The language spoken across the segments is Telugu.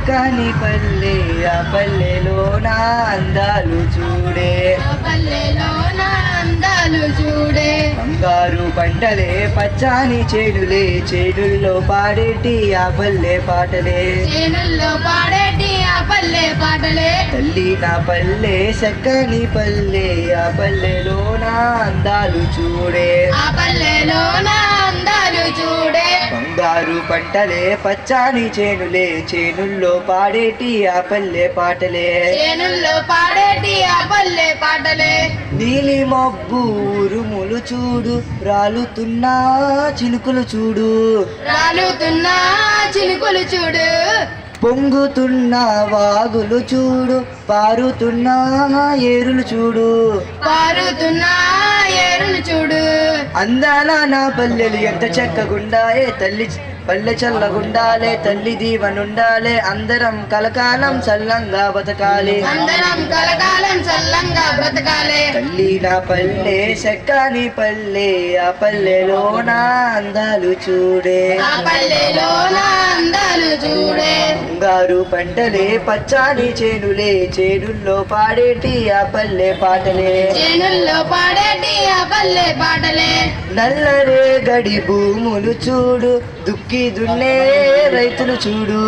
చక్కని పల్లె ఆ పల్లెలోన అందాలు చూడే. అందాలు చూడే. బంగారు పంటలే పచ్చాని చేనులే చేనుల్లో పాడేటి ఆ పల్లె పాటలే. చేనుల్లో పాడేటి ఆ పల్లె పాటలే. తల్లి నా పల్లె చక్కని పల్లె ఆ పల్లెలోన అందాలు చూడే. ఆ పల్లెలోన పంటలే పచ్చాని చేనులే చేనుల్లో పాడేటి ఆ పల్లె పాటలే. చేనుల్లో పాడేటి ఆ పల్లె పాటలే. నీలి మబ్బు ఉరుములు చూడు రాలుతున్నా చినుకులు చూడు. రాలుతున్నా చినుకులు చూడు. పొంగుతున్న వాగులు చూడు పారుతున్న ఏరులు చూడు. పారుతున్నా ఏరును చూడు. అందాల నా పల్లెలు ఎంత చక్కగుండాయే తల్లి పల్లె చల్లగుండాలే తల్లి దీవనుండాలే అందరం కలకాలం చల్లంగా బతకాలి అందరం కలకాలం చల్లంగా బ్రతకాలే. తల్లి నా పల్లె చక్కని పల్లె ఆ పల్లెలోన అందాలు చూడే. ఆ పల్లెలోన అందాలు చూడే బంగారు పంటలే పచ్చాని చేనులే చేనుల్లో పాడేటి ఆ పల్లె పాటలే. చేనుల్లో పాడేటి ఆ పల్లె పాటలే. నల్లరే గడి భూములు చూడు దుక్కి దున్నే రైతులు చూడు.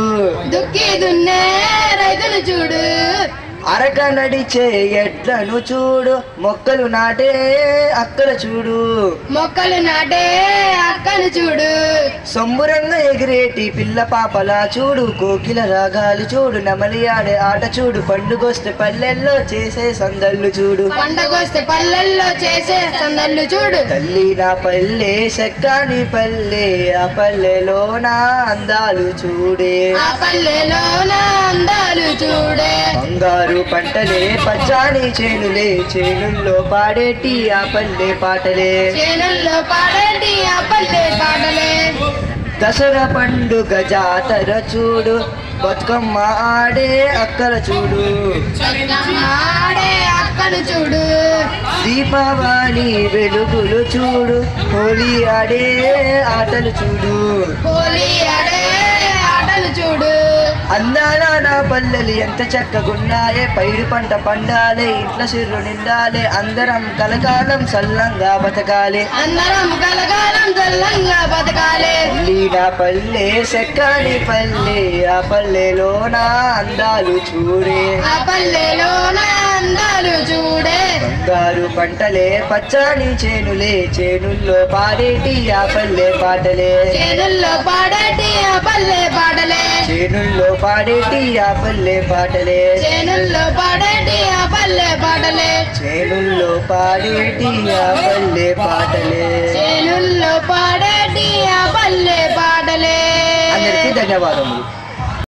దుక్కి దున్నే రైతులు అరక నడిచే ఎడ్లను చూడు. మొక్కలు నాటే అక్కడ చూడు. మొక్కలు నాటే అక్కను చూడు. సంబురంగా ఎగిరేటి పిల్ల పాపలా చూడు. కోకిల రాగాలు చూడు. నెమలి ఆడే ఆట చూడు. పండుగొస్తే పల్లెల్లో చేసే సందళ్ళు చూడు. పండగొస్తే పల్లెల్లో చేసే సందళ్ళు చూడు. తల్లి నా పల్లె చక్కని పల్లె ఆ పల్లెలోన అందాలు చూడే. ఆ పల్లెలోన అందాలు చూడే. బంగారు పంటలే పచ్చాని చేనులే చేనుల్లో పాడేటి ఆ పల్లె పాటలే. చేనుల్లో పాడేటి ఆ పల్లె పాటలే. దసరా పండుగ జాతర చూడు బతుకమ్మ ఆడే అక్కల చూడు. ఆడే అక్కను చూడు. దీపావళి వెలుగులు చూడు హోలీ ఆడే ఆటలు చూడు. అందాల నా పల్లెలు ఎంత చక్కగున్నాయే? పైరు పంట పండాలే ఇంట్లో సిర్రు నిండాలే అందరం కలకాలం సల్లంగా బతకాలి. అందరం కలకాలం చల్లంగా బతకాలి. నా పల్లె సెక్కని పల్లె ఆ పల్లెలోన అందాలు చూడే. ఆ పల్లెలోన అందాలు చూడే. బంగారు పంటలే పచ్చని చేనులే చేనుల్లో పాడేటి ఆ పల్లె పాటలే. చేనుల్లో పాడేటి ఆ పల్లె పాటలే చేనుల్లో పాడేటి ఆ పల్లె పాటలే. చేనుల్లో పాడేటి ఆ పల్లె పాటలే. చేనుల్లో పాడేటి ఆ పల్లె పాటలే. చేనుల్లో పాడేటి ఆ పల్లె పాటలే. అందరికీ ధన్యవాదములు.